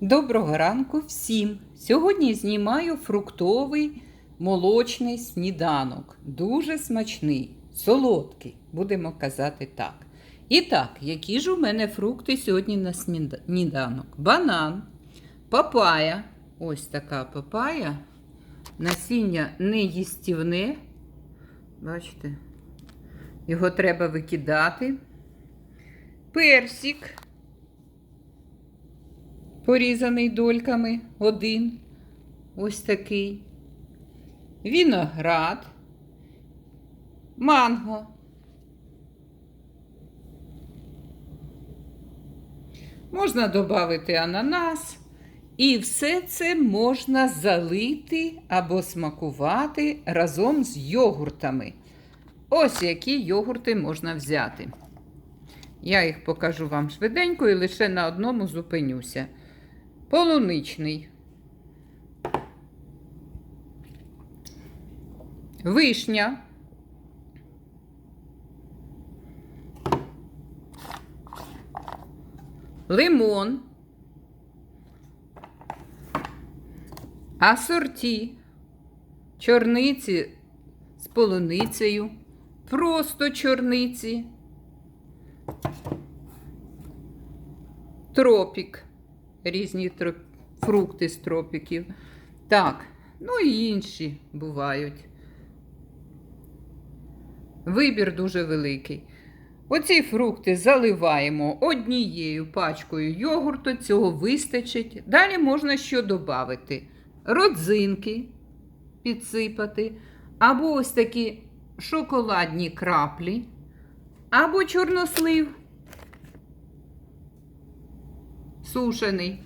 Доброго ранку всім! Сьогодні знімаю фруктовий молочний сніданок. Дуже смачний, солодкий, будемо казати так. І так, які ж у мене фрукти сьогодні на сніданок? Банан, папая. Ось така папая. Насіння неїстівне. Бачите, його треба викидати. Персик порізаний дольками один. Ось такий. Віноград, манго. Можна додати ананас. І все це можна залити або смакувати разом з йогуртами. Ось які йогурти можна взяти. Я їх покажу вам швиденько і лише на одному зупинюся. Полуничний. Вишня. Лимон. Асорті. Чорниці з полуницею. Просто чорниці. Тропік. Різні троп... фрукти з тропіків. Так, ну і інші бувають. Вибір дуже великий. Оці фрукти заливаємо однією пачкою йогурту, цього вистачить. Далі можна що додати? Родзинки підсипати, або ось такі шоколадні краплі, або чорнослив сушений.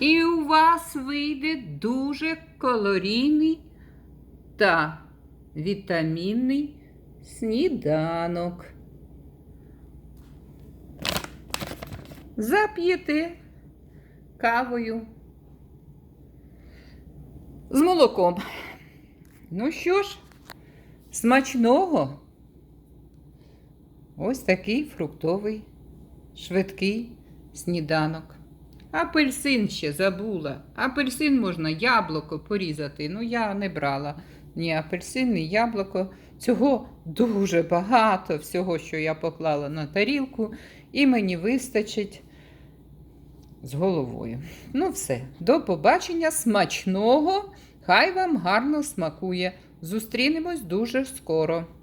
І у вас вийде дуже калорійний та вітамінний сніданок. Зап'єте кавою з молоком. Ну що ж, смачного. Ось такий фруктовий, швидкий сніданок. Апельсин ще забула. Апельсин можна яблуко порізати. Ну, я не брала ні апельсин, ні яблуко. Цього дуже багато, всього, що я поклала на тарілку, і мені вистачить з головою. Ну, все, до побачення, смачного! Хай вам гарно смакує. Зустрінемось дуже скоро.